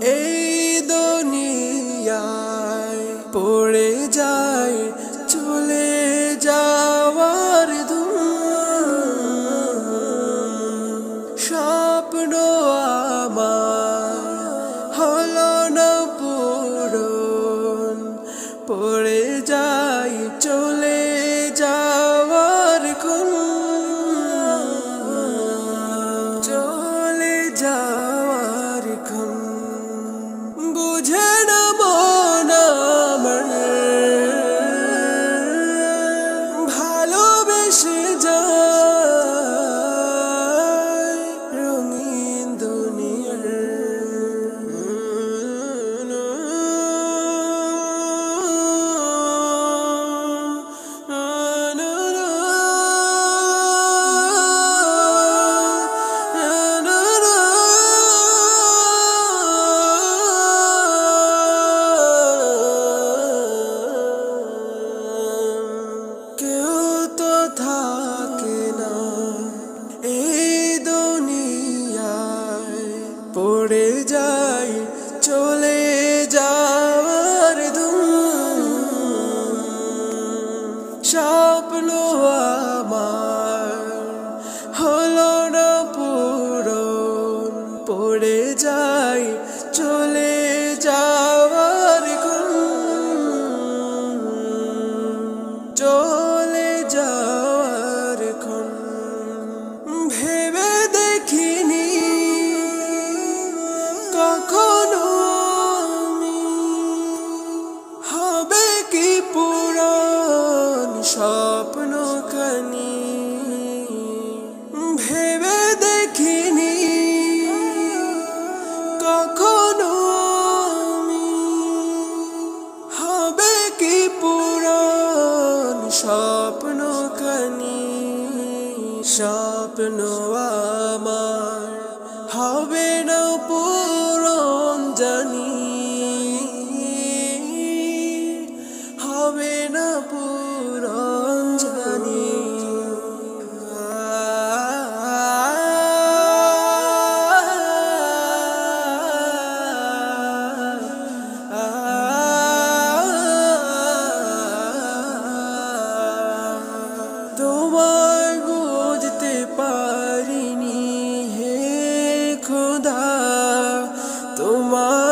Hey. থাকে না। এই দুনিয়ায় পড়ে যাই, চলে যাওয়ার স্বপ্ন আমার হলো না পুরন পড়ে যাই, চলে যাওয়া কখনো আমি? হবে কি স্বপ্ন ভেবে দেখিনি। কখনো আমি? হবে কি স্বপ্ন আমার হবে না তোমার বুঝতে পারিনি হে খোদা তোমার